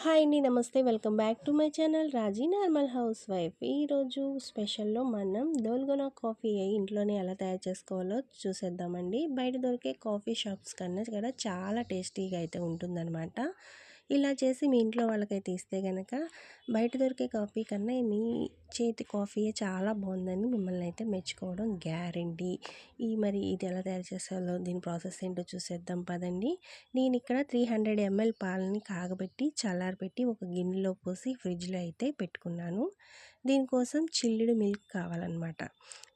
Hi అండి నమస్తే. Welcome back to my channel Raji normal housewife. ఈరోజు స్పెషల్లో మనం దోల్గొన కాఫీ ఇంట్లోనే ఎలా తయారు చేసుకోవాలో చూసేద్దామండి. బయట దొరికే కాఫీ షాప్స్ కన్నా కూడా చాలా టేస్టీగా అయితే ఉంటుందన్నమాట. ఇలా చేసి మీ ఇంట్లో వాళ్ళకైతే ఇస్తే కనుక బయట దొరికే కాఫీ కన్నా మీ చేతి కాఫీయే చాలా బాగుందని మిమ్మల్ని అయితే మెచ్చుకోవడం గ్యారంటీ. ఈ మరి ఇది ఎలా తయారు చేసాలో దీని ప్రాసెస్ ఏంటో చూసేద్దాం పదండి. నేను ఇక్కడ త్రీ హండ్రెడ్ ఎంఎల్ పాలని కాగబెట్టి చల్లారబెట్టి ఒక గిన్నెలో పోసి ఫ్రిడ్జ్లో అయితే పెట్టుకున్నాను. దీనికోసం చిల్లుడు మిల్క్ కావాలన్నమాట.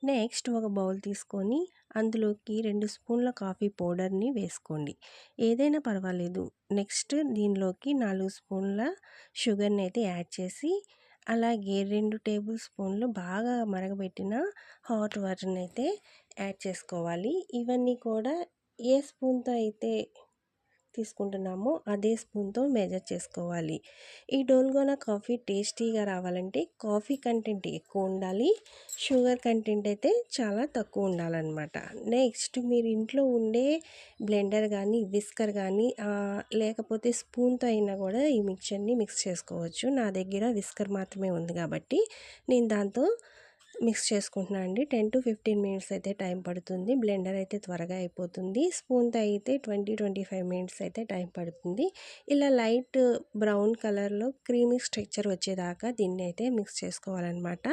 నెక్స్ట్ ఒక బౌల్ తీసుకొని అందులోకి రెండు స్పూన్ల కాఫీ పౌడర్ని వేసుకోండి. ఏదైనా పర్వాలేదు. నెక్స్ట్ దీనిలోకి నాలుగు స్పూన్ల షుగర్ని అయితే యాడ్ చేసి అలాగే రెండు టేబుల్ స్పూన్లు బాగా మరగబెట్టిన హాట్ వాటర్ని అయితే యాడ్ చేసుకోవాలి. ఇవన్నీ కూడా ఏ స్పూన్తో అయితే తీసుకుంటున్నామో అదే స్పూన్తో మెజర్ చేసుకోవాలి. ఈ డోల్గోనా కాఫీ టేస్టీగా రావాలంటే కాఫీ కంటెంట్ ఎక్కువ ఉండాలి. షుగర్ కంటెంట్ అయితే చాలా తక్కువ ఉండాలన్నమాట. నెక్స్ట్ మీరు ఇంట్లో ఉండే బ్లెండర్ కానీ విస్కర్ కానీ లేకపోతే స్పూన్తో అయినా కూడా ఈ మిక్చర్ని మిక్స్ చేసుకోవచ్చు. నా దగ్గర విస్కర్ మాత్రమే ఉంది కాబట్టి నేను దాంతో మిక్స్ చేసుకుంటున్నాను అండి. టెన్ టు ఫిఫ్టీన్ మినిట్స్ అయితే టైం పడుతుంది. బ్లెండర్ అయితే త్వరగా అయిపోతుంది. స్పూన్తో అయితే ట్వంటీ ట్వంటీ ఫైవ్ మినిట్స్ అయితే టైం పడుతుంది. ఇలా లైట్ బ్రౌన్ కలర్లో క్రీమీ స్ట్రక్చర్ వచ్చేదాకా దీన్ని అయితే మిక్స్ చేసుకోవాలన్నమాట.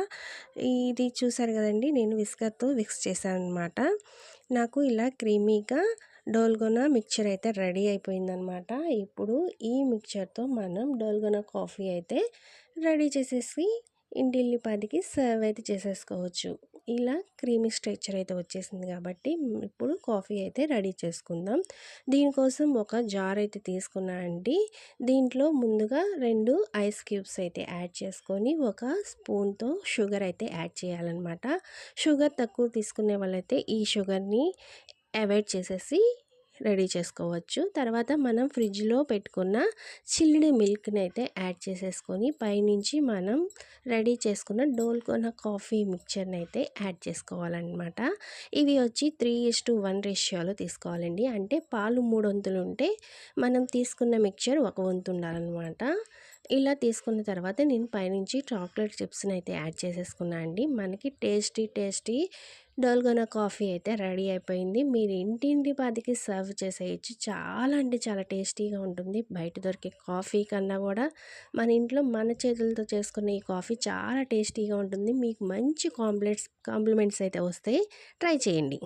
ఇది చూసారు కదండి నేను విస్కర్తో మిక్స్ చేశాను అనమాట నాకు ఇలా క్రీమీగా డోల్గొనా మిక్చర్ అయితే రెడీ అయిపోయిందనమాట ఇప్పుడు ఈ మిక్చర్తో మనం డోల్గొనా కాఫీ అయితే రెడీ చేసేసి ఇంటిల్లిపాదికి సర్వ్ అయితే చేసేసుకోవచ్చు. ఇలా క్రీమీ స్ట్రక్చర్ అయితే వచ్చేసింది కాబట్టి ఇప్పుడు కాఫీ అయితే రెడీ చేసుకుందాం. దీనికోసం ఒక జార్ అయితే తీసుకున్నా అండి. దీంట్లో ముందుగా రెండు ఐస్ క్యూబ్స్ అయితే యాడ్ చేసుకొని ఒక స్పూన్తో షుగర్ అయితే యాడ్ చేయాలన్నమాట. షుగర్ తక్కువ తీసుకునే వాళ్ళైతే ఈ షుగర్ని అవాయిడ్ చేసేసి రెడీ చేసుకోవచ్చు. తర్వాత మనం ఫ్రిడ్జ్లో పెట్టుకున్న చిల్డ్ మిల్క్ని అయితే యాడ్ చేసేసుకొని పైనుంచి మనం రెడీ చేసుకున్న డోల్కొన కాఫీ మిక్చర్ని అయితే యాడ్ చేసుకోవాలన్నమాట. ఇవి వచ్చి త్రీ ఇస్ టు వన్ రేషియోలో తీసుకోవాలండి. అంటే పాలు మూడు వంతులు ఉంటే మనం తీసుకున్న మిక్చర్ ఒక వంతు ఉండాలన్నమాట. ఇలా తీసుకున్న తర్వాత నేను పైనుంచి చాక్లెట్ చిప్స్ని అయితే యాడ్ చేసేసుకున్నా అండి. మనకి టేస్టీ టేస్టీ డోల్గొనా కాఫీ అయితే రెడీ అయిపోయింది. మీరు ఇంటింటి పదికి సర్వ్ చేసేయచ్చు. చాలా అంటే చాలా టేస్టీగా ఉంటుంది. బయట దొరికే కాఫీ కన్నా కూడా మన ఇంట్లో మన చేతులతో చేసుకునే ఈ కాఫీ చాలా టేస్టీగా ఉంటుంది. మీకు మంచి కాంప్లెట్స్ కాంప్లిమెంట్స్ అయితే వస్తాయి ట్రై చేయండి.